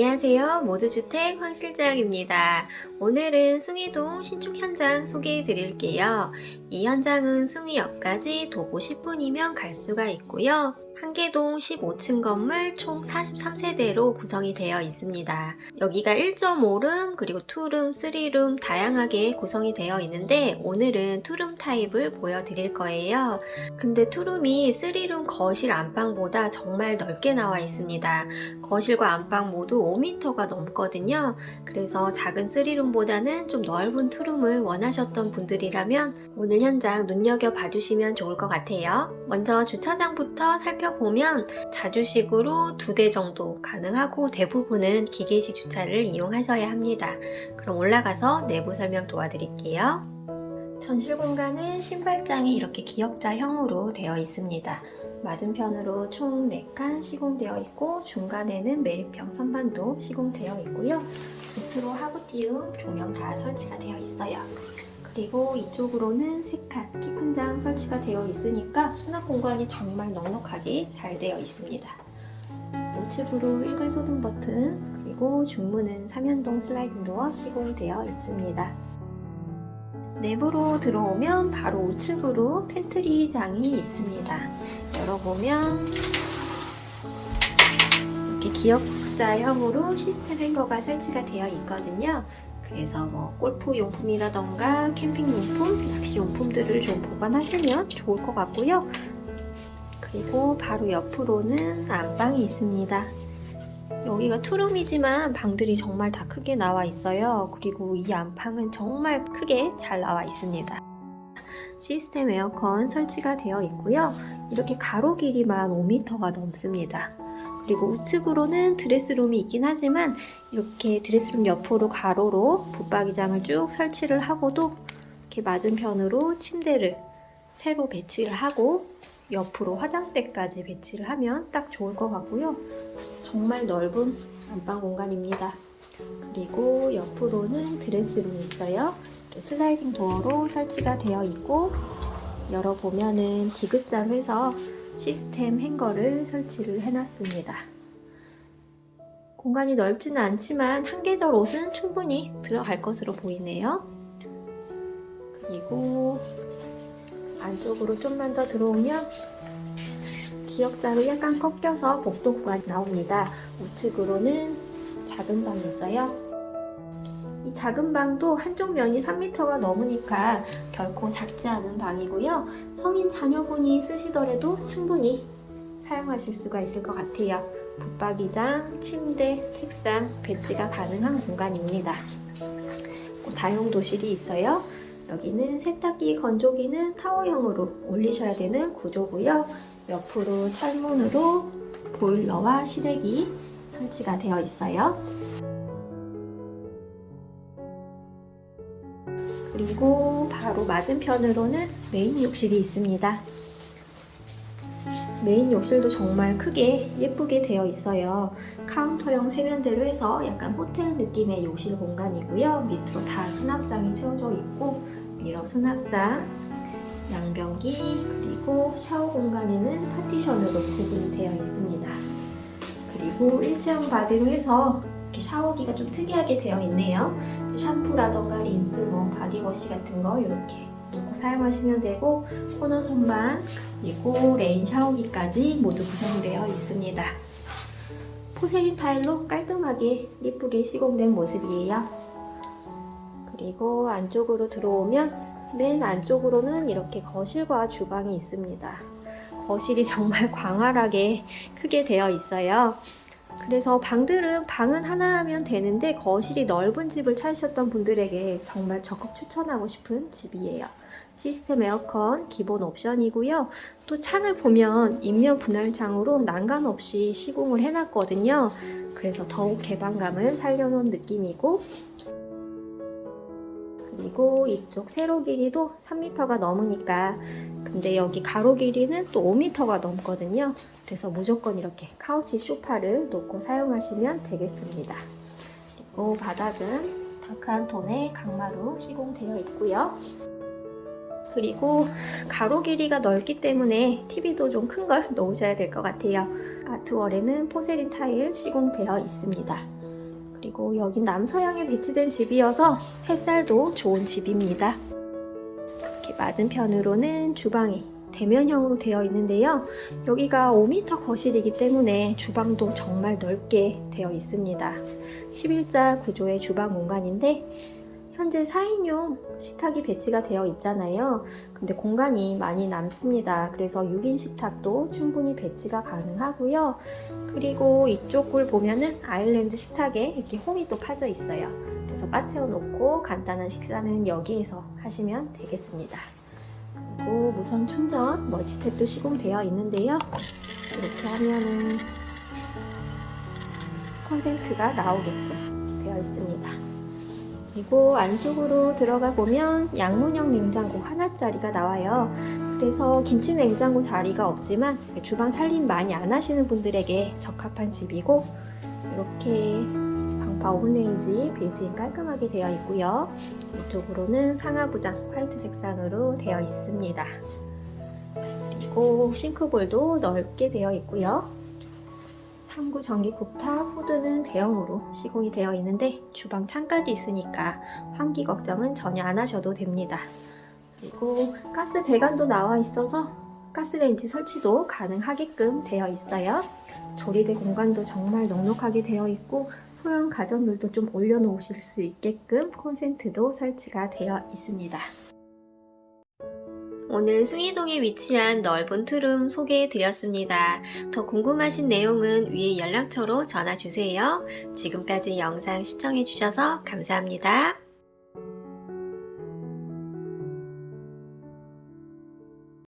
안녕하세요. 모두주택 황 실장입니다. 오늘은 숭이동 신축 현장 소개해 드릴게요. 이 현장은 숭이역까지 도보 10분이면 갈 수가 있고요. 한계동 15층 건물 총 43세대로 구성이 되어 있습니다. 여기가 1.5룸 그리고 2룸, 3룸 다양하게 구성이 되어 있는데 오늘은 2룸 타입을 보여드릴 거예요. 근데 2룸이 3룸 거실 안방보다 정말 넓게 나와 있습니다. 거실과 안방 모두 5m가 넘거든요. 그래서 작은 3룸보다는 좀 넓은 투룸을 원하셨던 분들이라면 오늘 현장 눈여겨 봐주시면 좋을 것 같아요. 먼저 주차장부터 살펴 보면 자주식으로 두 대 정도 가능하고 대부분은 기계식 주차를 이용하셔야 합니다. 그럼 올라가서 내부 설명 도와드릴게요. 전실 공간은 신발장이 이렇게 기역자형으로 되어 있습니다. 맞은편으로 총 4칸 시공되어 있고 중간에는 매립형 선반도 시공되어 있고요. 밑으로 하부 띄움 조명 다 설치가 되어 있어요. 그리고 이쪽으로는 3칸 키 큰 장 설치가 되어 있으니까 수납 공간이 정말 넉넉하게 잘 되어 있습니다. 우측으로 일괄 소등 버튼 그리고 중문은 3연동 슬라이딩 도어 시공되어 있습니다. 내부로 들어오면 바로 우측으로 팬트리 장이 있습니다. 열어보면 이렇게 기역자형으로 시스템 행거가 설치가 되어 있거든요. 그래서 뭐 골프 용품이라던가 캠핑 용품, 낚시 용품들을 좀 보관하시면 좋을 것 같고요. 그리고 바로 옆으로는 안방이 있습니다. 여기가 투룸이지만 방들이 정말 다 크게 나와 있어요. 그리고 이 안방은 정말 크게 잘 나와 있습니다. 시스템 에어컨 설치가 되어 있고요. 이렇게 가로 길이만 5m가 넘습니다. 그리고 우측으로는 드레스룸이 있긴 하지만 이렇게 드레스룸 옆으로 가로로 붙박이장을 쭉 설치를 하고도 이렇게 맞은편으로 침대를 새로 배치를 하고 옆으로 화장대까지 배치를 하면 딱 좋을 것 같고요. 정말 넓은 안방 공간입니다. 그리고 옆으로는 드레스룸이 있어요. 슬라이딩 도어로 설치가 되어 있고 열어보면은 디귿자로 해서 시스템 행거를 설치를 해놨습니다. 공간이 넓지는 않지만 한 계절 옷은 충분히 들어갈 것으로 보이네요. 그리고 안쪽으로 좀만 더 들어오면 기역자로 약간 꺾여서 복도 구간이 나옵니다. 우측으로는 작은 방이 있어요. 이 작은 방도 한쪽 면이 3m가 넘으니까 결코 작지 않은 방이고요. 성인 자녀분이 쓰시더라도 충분히 사용하실 수가 있을 것 같아요. 붙박이장, 침대, 책상 배치가 가능한 공간입니다. 다용 도실이 있어요. 여기는 세탁기, 건조기는 타워형으로 올리셔야 되는 구조고요. 옆으로 철문으로 보일러와 실외기 설치가 되어 있어요. 그리고 바로 맞은편으로는 메인 욕실이 있습니다. 메인 욕실도 정말 크게 예쁘게 되어 있어요. 카운터형 세면대로 해서 약간 호텔 느낌의 욕실 공간이고요. 밑으로 다 수납장이 채워져 있고 미러 수납장, 양변기 그리고 샤워 공간에는 파티션으로 구분이 되어 있습니다. 그리고 일체형 바디로 해서 샤워기가 좀 특이하게 되어 있네요. 샴푸라던가 린스, 뭐 바디워시 같은 거 이렇게 놓고 사용하시면 되고 코너 선반 그리고 레인 샤워기까지 모두 구성되어 있습니다. 포세린 타일로 깔끔하게 예쁘게 시공된 모습이에요. 그리고 안쪽으로 들어오면 맨 안쪽으로는 이렇게 거실과 주방이 있습니다. 거실이 정말 광활하게 크게 되어 있어요. 그래서 방들은 방은 하나 하면 되는데 거실이 넓은 집을 찾으셨던 분들에게 정말 적극 추천하고 싶은 집이에요. 시스템 에어컨 기본 옵션이고요. 또 창을 보면 인면 분할창으로 난간 없이 시공을 해놨거든요. 그래서 더욱 개방감을 살려놓은 느낌이고 그리고 이쪽 세로 길이도 3m가 넘으니까 근데 여기 가로 길이는 또 5m가 넘거든요. 그래서 무조건 이렇게 카우치 소파를 놓고 사용하시면 되겠습니다. 그리고 바닥은 다크한 톤의 강마루 시공되어 있고요. 그리고 가로 길이가 넓기 때문에 TV도 좀 큰 걸 놓으셔야 될 것 같아요. 아트월에는 포세린 타일 시공되어 있습니다. 그리고 여긴 남서향에 배치된 집이어서 햇살도 좋은 집입니다. 이렇게 맞은편으로는 주방이 대면형으로 되어 있는데요. 여기가 5m 거실이기 때문에 주방도 정말 넓게 되어 있습니다. 11자 구조의 주방 공간인데 현재 4인용 식탁이 배치가 되어 있잖아요. 근데 공간이 많이 남습니다. 그래서 6인 식탁도 충분히 배치가 가능하고요. 그리고 이쪽을 보면은 아일랜드 식탁에 이렇게 홈이 또 파져 있어요. 그래서 빠채워 놓고 간단한 식사는 여기에서 하시면 되겠습니다. 그리고 무선 충전 멀티탭도 시공되어 있는데요. 이렇게 하면은 콘센트가 나오게끔 되어 있습니다. 그리고 안쪽으로 들어가 보면 양문형 냉장고 하나짜리가 나와요. 그래서 김치 냉장고 자리가 없지만 주방 살림 많이 안 하시는 분들에게 적합한 집이고 이렇게 방파 오븐레인지 빌트인 깔끔하게 되어 있고요. 이쪽으로는 상하부장 화이트 색상으로 되어 있습니다. 그리고 싱크볼도 넓게 되어 있고요. 3구 전기 쿡탑 후드는 대형으로 시공이 되어 있는데 주방 창까지 있으니까 환기 걱정은 전혀 안 하셔도 됩니다. 그리고 가스 배관도 나와 있어서 가스레인지 설치도 가능하게끔 되어 있어요. 조리대 공간도 정말 넉넉하게 되어 있고 소형 가전들도 좀 올려놓으실 수 있게끔 콘센트도 설치가 되어 있습니다. 오늘 숭이동에 위치한 넓은 투룸 소개해 드렸습니다. 더 궁금하신 내용은 위에 연락처로 전화 주세요. 지금까지 영상 시청해 주셔서 감사합니다.